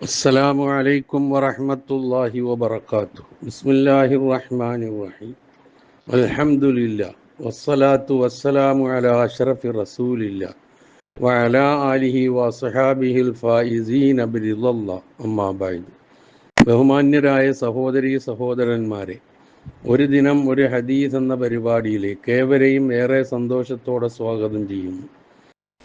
السلام عليكم ورحمة الله وبركاته بسم الله الرحمن الرحيم الحمد لله والصلاة والسلام على أشرف رسول الله وعلى آله وصحابه الفائزين برضا الله أما بعد ബഹുമാന്യരായ സഹോദരി സഹോദരന്മാരെ ഒരു ദിനം ഒരു ഹദീസ് എന്ന പരിപാടിയിലേക്ക് ഏവരെയും ഏറെ സന്തോഷത്തോടെ സ്വാഗതം ചെയ്യുന്നു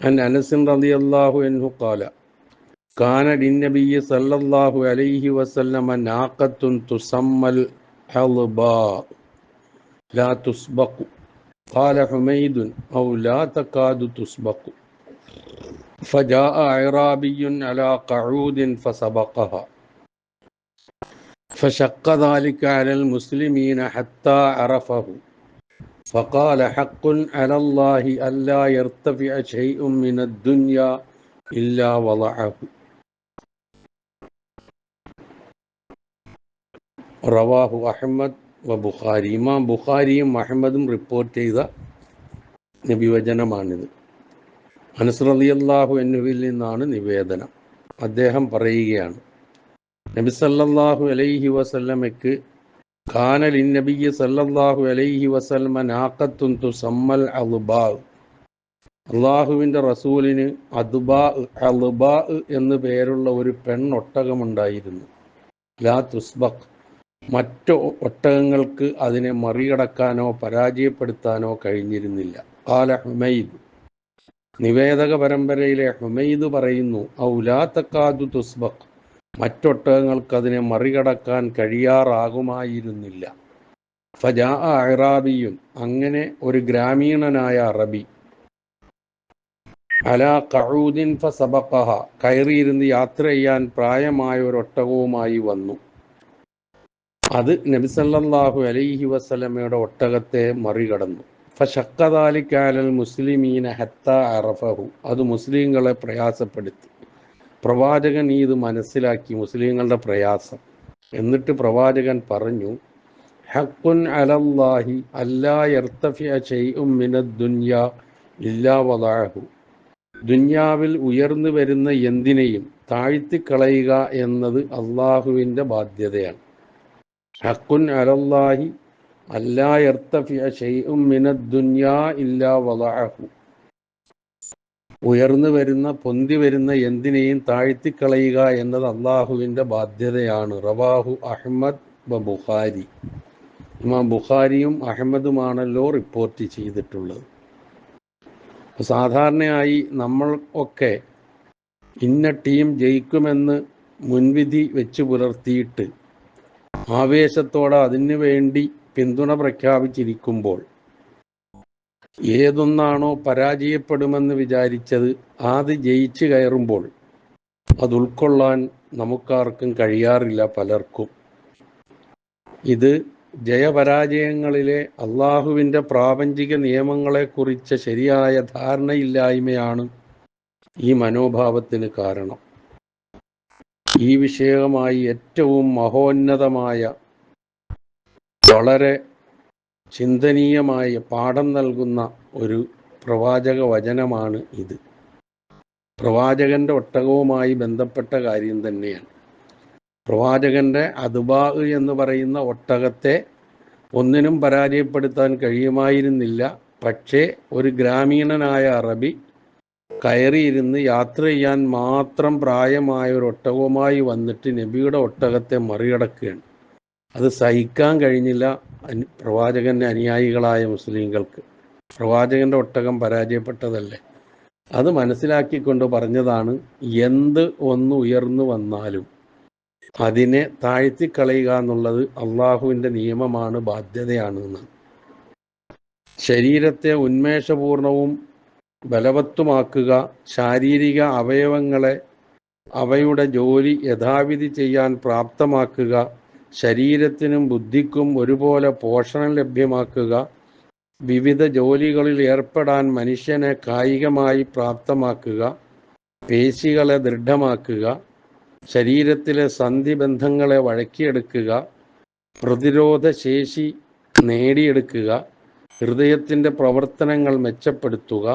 അൻ അനസിൻ റളിയല്ലാഹു അൻഹു ഖാല كان للنبي صلى الله عليه وسلم ناقة تسمى الحلباء لا تسبق. قال حميد أو لا تكاد تسبق. فجاء أعرابي على قعود فسبقها. فشق ذلك على المسلمين حتى عرفه. فقال حق على الله ألا يرتفع شيء من الدنيا إلا وضعه. റവാഹു അഹമ്മദ് വ ബുഖാരി. ഇമാം ബുഖാരിയും അഹമ്മദും റിപ്പോർട്ട് ചെയ്ത നിബിവചനമാണിത്. അനസ് റളിയല്ലാഹു എന്നുവിൽ നിന്നാണ് നിവേദനം. അദ്ദേഹം പറയുകയാണ് നബി സല്ലല്ലാഹു അലൈഹി വസല്ലമയ്ക്ക് കാനൽ നബി സല്ലല്ലാഹു അലൈഹി വസല്ലമ നാക്കത്തും തുസമ്മൽ അലുബാ അള്ളാഹുവിന്റെ റസൂലിന് അതുബാ അലുബാ എന്ന് പേരുള്ള ഒരു പെണ്ണൊട്ടകമുണ്ടായിരുന്നു. ലാ തുസ്ബഖ്. മറ്റു ഒട്ടകങ്ങൾക്ക് അതിനെ മറികടക്കാനോ പരാജയപ്പെടുത്താനോ കഴിഞ്ഞിരുന്നില്ല. കാല ഹുമൈദ്. നിവേദക പരമ്പരയിലെ ഹുമൈദ് പറയുന്നു ഔലാത്തക്കാദു തുസ്ബക് മറ്റൊട്ടകങ്ങൾക്ക് അതിനെ മറികടക്കാൻ കഴിയാറാകുമായിരുന്നില്ല. ഫജാ അറാബിയും അങ്ങനെ ഒരു ഗ്രാമീണനായ അറബി. അലാ കഴൂദിൻ സബക്കഹ കയറിയിരുന്ന് യാത്ര ചെയ്യാൻ പ്രായമായ ഒരു ഒട്ടകവുമായി വന്നു. അത് നബി സല്ലല്ലാഹു അലൈഹി വസല്ലമയുടെ ഒട്ടകത്തെ മറികടന്നു. ഫഷക്കദാലിക്കാലൽ മുസ്ലിമീന ഹത്ത അറഫഹു. അത് മുസ്ലിങ്ങളെ പ്രയാസപ്പെടുത്തി. പ്രവാചകൻ ഈ ഇത് മനസ്സിലാക്കി മുസ്ലിങ്ങളുടെ പ്രയാസം. എന്നിട്ട് പ്രവാചകൻ പറഞ്ഞു ഹക്കുൻ അലല്ലാഹി അല്ലാ യർത്തഫിയ ഷൈഉം മിനദ് ദുനിയ ഇല്ലാ വദഅഹു. ദുന്യാവിൽ ഉയർന്നു വരുന്ന എന്തിനേയും താഴ്ത്തിക്കളയുക എന്നത് അള്ളാഹുവിന്റെ ബാധ്യതയാണ്. ഹക്കുൻ അലല്ലാഹി അല്ലാ യർത്തഫിയ മിനദ് ദുനിയാ ഇല്ലാ വദഅഹു ഉയർന്നു വരുന്ന പൊന്തി വരുന്ന എന്തിനേയും താഴ്ത്തിക്കളയുക എന്നത് അള്ളാഹുവിന്റെ ബാധ്യതയാണ്. റവാഹു അഹമ്മദ് ബുഖാരി. ഇമാം ബുഖാരിയും അഹമ്മദുമാണല്ലോ റിപ്പോർട്ട് ചെയ്തിട്ടുള്ളത്. സാധാരണയായി നമ്മൾ ഒക്കെ ഇന്ന ടീം ജയിക്കുമെന്ന് മുൻവിധി വെച്ച് പുലർത്തിയിട്ട് ആവേശത്തോടെ അതിനു വേണ്ടി പിന്തുണ പ്രഖ്യാപിച്ചിരിക്കുമ്പോൾ ഏതൊന്നാണോ പരാജയപ്പെടുമെന്ന് വിചാരിച്ചത് അത് ജയിച്ചു കയറുമ്പോൾ അത് ഉൾക്കൊള്ളാൻ നമുക്കാർക്കും കഴിയാറില്ല പലർക്കും. ഇത് ജയപരാജയങ്ങളിലെ അള്ളാഹുവിന്റെ പ്രാപഞ്ചിക നിയമങ്ങളെക്കുറിച്ച് ശരിയായ ധാരണയില്ലായ്മയാണ് ഈ മനോഭാവത്തിന് കാരണം. ഈ വിഷയമായി ഏറ്റവും മഹോന്നതമായ വളരെ ചിന്തനീയമായ പാഠം നൽകുന്ന ഒരു പ്രവാചക വചനമാണ് ഇത്. പ്രവാചകന്റെ ഒട്ടകവുമായി ബന്ധപ്പെട്ട കാര്യം തന്നെയാണ്. പ്രവാചകന്റെ അതുബാ എന്ന് പറയുന്ന ഒട്ടകത്തെ ഒന്നിനും പരാജയപ്പെടുത്താൻ കഴിയുമായിരുന്നില്ല. പക്ഷേ ഒരു ഗ്രാമീണനായ അറബി കയറിയിരുന്ന് യാത്ര ചെയ്യാൻ മാത്രം പ്രായമായ ഒരു ഒട്ടകവുമായി വന്നിട്ട് നബിയുടെ ഒട്ടകത്തെ മറികടക്കുകയാണ്. അത് സഹിക്കാൻ കഴിഞ്ഞില്ല പ്രവാചകന്റെ അനുയായികളായ മുസ്ലിങ്ങൾക്ക്. പ്രവാചകന്റെ ഒട്ടകം പരാജയപ്പെട്ടതല്ലേ? അത് മനസ്സിലാക്കിക്കൊണ്ട് പറഞ്ഞതാണ് എന്ത് ഒന്ന് ഉയർന്നു വന്നാലും അതിനെ താഴ്ത്തിക്കളയുക എന്നുള്ളത് അള്ളാഹുവിന്റെ നിയമമാണ് ബാധ്യതയാണ് ശരീരത്തെ ഉന്മേഷപൂർണവും ബലവത്തുമാക്കുക ശാരീരിക അവയവങ്ങളെ അവയുടെ ജോലി യഥാവിധി ചെയ്യാൻ പ്രാപ്തമാക്കുക ശരീരത്തിനും ബുദ്ധിക്കും ഒരുപോലെ പോഷണം ലഭ്യമാക്കുക വിവിധ ജോലികളിൽ ഏർപ്പെടാൻ മനുഷ്യനെ കായികമായി പ്രാപ്തമാക്കുക പേശികളെ ദൃഢമാക്കുക ശരീരത്തിലെ സന്ധിബന്ധങ്ങളെ വഴക്കിയെടുക്കുക പ്രതിരോധ ശേഷി നേടിയെടുക്കുക ഹൃദയത്തിന്റെ പ്രവർത്തനങ്ങൾ മെച്ചപ്പെടുത്തുക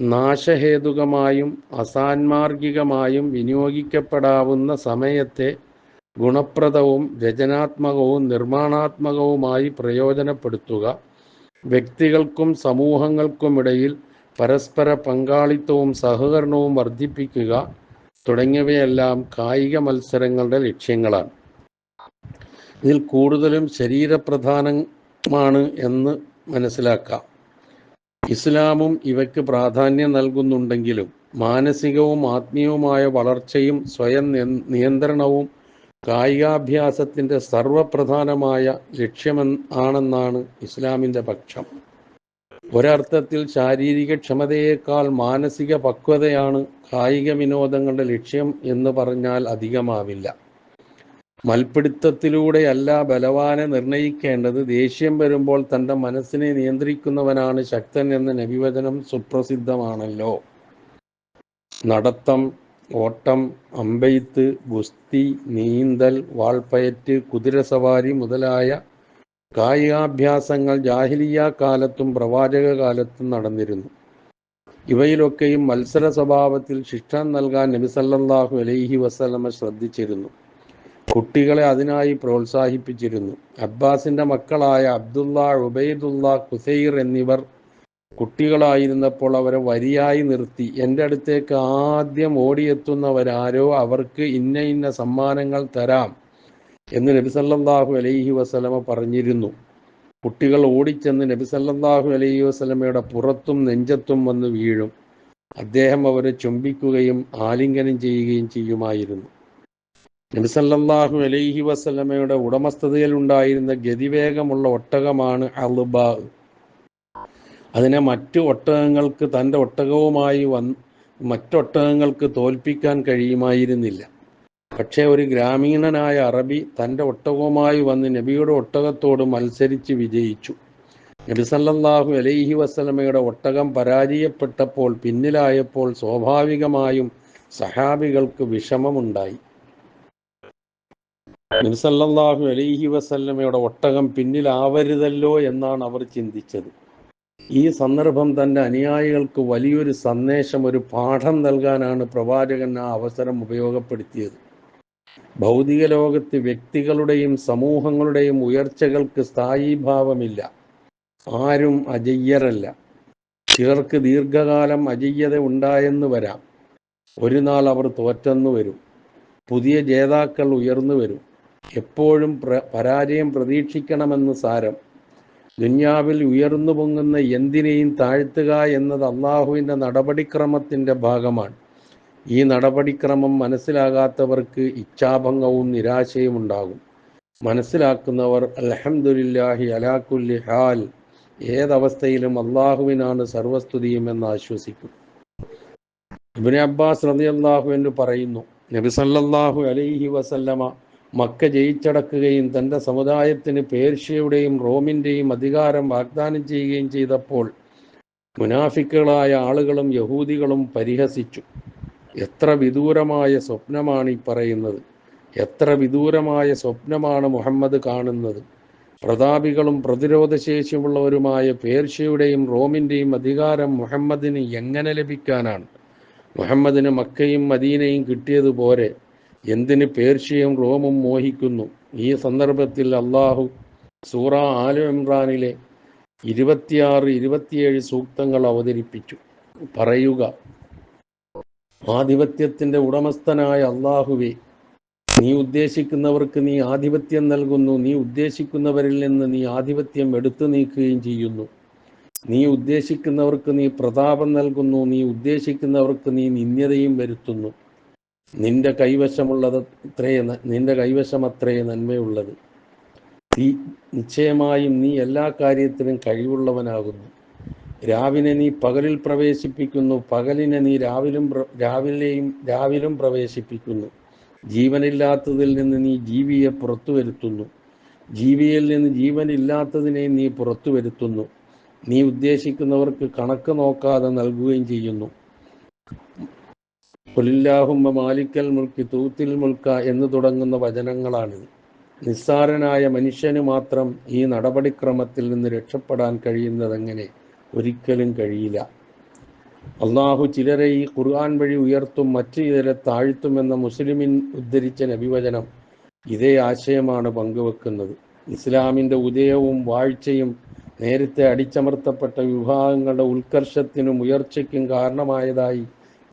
നാശഹേതുകമായും അസാന്മാർഗികമായും വിനിയോഗിക്കപ്പെടാവുന്ന സമയത്തെ ഗുണപ്രദവും രചനാത്മകവും നിർമ്മാണാത്മകവുമായി പ്രയോജനപ്പെടുത്തുക. വ്യക്തികൾക്കും സമൂഹങ്ങൾക്കുമിടയിൽ പരസ്പര പങ്കാളിത്തവും സഹകരണവും വർദ്ധിപ്പിക്കുക തുടങ്ങിയവയെല്ലാം കായിക മത്സരങ്ങളുടെ ലക്ഷ്യങ്ങളാണ്. ഇതിൽ കൂടുതലും ശരീരപ്രധാനമാണ് എന്ന് മനസ്സിലാക്കാം. ഇസ്ലാമും ഇവയ്ക്ക് പ്രാധാന്യം നൽകുന്നുണ്ടെങ്കിലും മാനസികവും ആത്മീയവുമായ വളർച്ചയും സ്വയം നിയന്ത്രണവും കായികാഭ്യാസത്തിന്റെ സർവപ്രധാനമായ ലക്ഷ്യമെന്ന് ആണെന്നാണ് ഇസ്ലാമിന്റെ പക്ഷം. ഒരർത്ഥത്തിൽ ശാരീരിക ക്ഷമതയേക്കാൾ മാനസിക പക്വതയാണ് കായിക വിനോദങ്ങളുടെ ലക്ഷ്യം എന്ന് പറഞ്ഞാൽ അധികമാവില്ല. മൽപിടുത്തത്തിലൂടെയല്ല ബലവാനെ നിർണയിക്കേണ്ടത്. ദേഷ്യം വരുമ്പോൾ തന്റെ മനസ്സിനെ നിയന്ത്രിക്കുന്നവനാണ് ശക്തൻ എന്ന നബിവചനം സുപ്രസിദ്ധമാണല്ലോ. നടത്തം ഓട്ടം അമ്പെയ്ത്ത് ഗുസ്തി നീന്തൽ വാൾപ്പയറ്റ് കുതിരസവാരി മുതലായ കായികാഭ്യാസങ്ങൾ ജാഹിലിയ കാലത്തും പ്രവാചക കാലത്തും നടന്നിരുന്നു. ഇവയിലൊക്കെയും മത്സര സ്വഭാവത്തിൽ ശിക്ഷ നൽകാൻ നബിസല്ലാഹു അലൈഹി വസ്ലമ ശ്രദ്ധിച്ചിരുന്നു. കുട്ടികളെ അതിനായി പ്രോത്സാഹിപ്പിച്ചിരുന്നു. അബ്ബാസിന്റെ മക്കളായ അബ്ദുള്ള ഉബൈദുള്ള ഖുസൈർ എന്നിവർ കുട്ടികളായിരുന്നപ്പോൾ അവരെ വരിയായി നിർത്തി. എന്റെ അടുത്തേക്ക് ആദ്യം ഓടിയെത്തുന്നവരാരോ അവർക്ക് ഇന്ന ഇന്ന സമ്മാനങ്ങൾ തരാം എന്ന് നബിസല്ലാഹു അലൈഹി വസല്ലമ പറഞ്ഞിരുന്നു. കുട്ടികൾ ഓടിച്ചെന്ന് നബിസല്ലാഹു അലൈഹി വസല്ലമയുടെ പുറത്തും നെഞ്ചത്തും വന്ന് വീഴും. അദ്ദേഹം അവരെ ചുംബിക്കുകയും ആലിംഗനം ചെയ്യുകയും ചെയ്യുമായിരുന്നു. നബി സല്ലല്ലാഹു അലൈഹി വസ്ലമയുടെ ഉടമസ്ഥതയിൽ ഉണ്ടായിരുന്ന ഗതിവേഗമുള്ള ഒട്ടകമാണ് അൽബാ. അതിനെ മറ്റു ഒട്ടകങ്ങൾക്ക് തന്റെ ഒട്ടകവുമായി വന്ന് മറ്റൊട്ടകങ്ങൾക്ക് തോൽപ്പിക്കാൻ കഴിയുമായിരുന്നില്ല. പക്ഷേ ഒരു ഗ്രാമീണനായ അറബി തന്റെ ഒട്ടകവുമായി വന്ന് നബിയുടെ ഒട്ടകത്തോട് മത്സരിച്ച് വിജയിച്ചു. നബിസല്ലാഹു അലൈഹി വസ്ലമയുടെ ഒട്ടകം പരാജയപ്പെട്ടപ്പോൾ പിന്നിലായപ്പോൾ സ്വാഭാവികമായും സഹാബികൾക്ക് വിഷമമുണ്ടായി. നബി സല്ലല്ലാഹു അലൈഹി വസല്ലമയുടെ ഒട്ടകം പിന്നിലാവരുതല്ലോ എന്നാണ് അവർ ചിന്തിച്ചത്. ഈ സന്ദർഭം തന്റെ അനുയായികൾക്ക് വലിയൊരു സന്ദേശം ഒരു പാഠം നൽകാനാണ് പ്രവാചകൻ ആ അവസരം ഉപയോഗപ്പെടുത്തിയത്. ഭൗതിക ലോകത്ത് വ്യക്തികളുടെയും സമൂഹങ്ങളുടെയും ഉയർച്ചകൾക്ക് സ്ഥായീഭാവമില്ല. ആരും അജയ്യരല്ല. ചിലർക്ക് ദീർഘകാലം അജയ്യത ഉണ്ടായെന്ന് വരാം. ഒരു നാൾ അവർ തോറ്റെന്ന് വരും. പുതിയ ജേതാക്കൾ ഉയർന്നു വരും. എപ്പോഴും പരാജയം പ്രതീക്ഷിക്കണമെന്ന് സാരം. ദുന്യാവിൽ ഉയർന്നു പൊങ്ങുന്ന എന്തിനേയും താഴ്ത്തുക എന്നത് അള്ളാഹുവിന്റെ നടപടിക്രമത്തിന്റെ ഭാഗമാണ്. ഈ നടപടിക്രമം മനസ്സിലാകാത്തവർക്ക് ഇച്ഛാഭംഗവും നിരാശയും ഉണ്ടാകും. മനസ്സിലാക്കുന്നവർ അലഹമുല്ലാഹി അലാക്കുല്ലി ഹാൽ ഏതവസ്ഥയിലും അള്ളാഹുവിനാണ് സർവസ്തുതിയും എന്ന് ആശ്വസിക്കും. ഇബ്നു അബ്ബാസ് റളിയല്ലാഹു എന്ന് പറയുന്നു നബി സല്ലല്ലാഹു അലൈഹി വസല്ലമ മക്ക ജയിച്ചടക്കുകയും തന്റെ സമുദായത്തിന് പേർഷ്യയുടെയും റോമിന്റെയും അധികാരം വാഗ്ദാനം ചെയ്യുകയും ചെയ്തപ്പോൾ മുനാഫിക്കുകളായ ആളുകളും യഹൂദികളും പരിഹസിച്ചു. എത്ര വിദൂരമായ സ്വപ്നമാണ് ഈ പറയുന്നത്. എത്ര വിദൂരമായ സ്വപ്നമാണ് മുഹമ്മദ് കാണുന്നത്. പ്രതാപികളും പ്രതിരോധശേഷിയുള്ളവരുമായ പേർഷ്യയുടെയും റോമിന്റെയും അധികാരം മുഹമ്മദിന് എങ്ങനെ ലഭിക്കാനാണ്? മുഹമ്മദിന് മക്കയും മദീനയും കിട്ടിയതുപോലെ എന്തിന് പേർഷ്യയും റോമും മോഹിക്കുന്നു? ഈ സന്ദർഭത്തിൽ അള്ളാഹു സൂറ ആലു ഇമ്രാനിലെ ഇരുപത്തിയാറ് ഇരുപത്തിയേഴ് സൂക്തങ്ങൾ അവതരിപ്പിച്ചു. പറയുക ആധിപത്യത്തിന്റെ ഉടമസ്ഥനായ അള്ളാഹുവെ നീ ഉദ്ദേശിക്കുന്നവർക്ക് നീ ആധിപത്യം നൽകുന്നു. നീ ഉദ്ദേശിക്കുന്നവരിൽ നിന്ന് നീ ആധിപത്യം എടുത്തു നീക്കുകയും ചെയ്യുന്നു. നീ ഉദ്ദേശിക്കുന്നവർക്ക് നീ പ്രതാപം നൽകുന്നു. നീ ഉദ്ദേശിക്കുന്നവർക്ക് നീ നിന്ദ്യതയും വരുത്തുന്നു. നിന്റെ കൈവശമുള്ളത് അത്രേ നിന്റെ കൈവശം അത്രേ നന്മയുള്ളത്. നീ നിശ്ചയമായും നീ എല്ലാ കാര്യത്തിനും കഴിവുള്ളവനാകുന്നു. രാവിനെ നീ പകലിൽ പ്രവേശിപ്പിക്കുന്നു പകലിനെ നീ രാവിലും രാവിലെയും രാവിലും പ്രവേശിപ്പിക്കുന്നു. ജീവനില്ലാത്തതിൽ നിന്ന് നീ ജീവിയെ പുറത്തു വരുത്തുന്നു ജീവിയിൽ നിന്ന് ജീവനില്ലാത്തതിനെ നീ പുറത്തു വരുത്തുന്നു നീ ഉദ്ദേശിക്കുന്നവർക്ക് കണക്ക് നോക്കാതെ നൽകുകയും ചെയ്യുന്നു. കൊലില്ലാഹുമ്മ മാലിക്കൽ മുൽക്കി തൂത്തിൽ മുൽക്ക എന്ന് തുടങ്ങുന്ന വചനങ്ങളാണ്. നിസ്സാരനായ മനുഷ്യന് മാത്രം ഈ നടപടിക്രമത്തിൽ നിന്ന് രക്ഷപ്പെടാൻ കഴിയുന്നതെങ്ങനെ? ഒരിക്കലും കഴിയില്ല. അള്ളാഹു ചിലരെ ഈ ഖുർആൻ വഴി ഉയർത്തും മറ്റു ചിലരെ താഴ്ത്തുമെന്ന മുസ്ലിമിൻ ഉദ്ധരിച്ച നബിവചനം ഇതേ ആശയമാണ് പങ്കുവെക്കുന്നത്. ഇസ്ലാമിന്റെ ഉദയവും വാഴ്ചയും നേരത്തെ അടിച്ചമർത്തപ്പെട്ട വിഭാഗങ്ങളുടെ ഉത്കർഷത്തിനും ഉയർച്ചയ്ക്കും കാരണമായതായി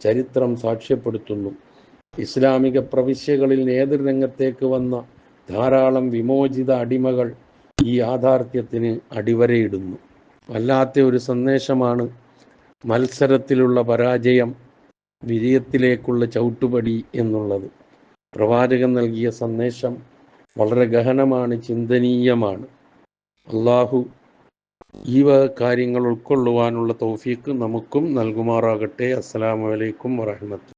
ചരിത്രം സാക്ഷ്യപ്പെടുത്തുന്നു. ഇസ്ലാമിക പ്രവിശ്യകളിൽ നേതൃരംഗത്തേക്ക് വന്ന ധാരാളം വിമോചിത അടിമകൾ ഈ യാഥാർത്ഥ്യത്തിന് അടിവരയിടുന്നു. വല്ലാത്ത ഒരു സന്ദേശമാണ് മത്സരത്തിലുള്ള പരാജയം വിജയത്തിലേക്കുള്ള ചവിട്ടുപടി എന്നുള്ളത്. പ്രവാചകൻ നൽകിയ സന്ദേശം വളരെ ഗഹനമാണ് ചിന്തനീയമാണ്. അള്ളാഹു ഈ കാര്യങ്ങൾ ഉൾക്കൊള്ളുവാനുള്ള തൗഫീക്ക് നമുക്കും നൽകുമാറാകട്ടെ. അസ്സലാമു അലൈക്കും വറഹ്മത്തുള്ളാഹി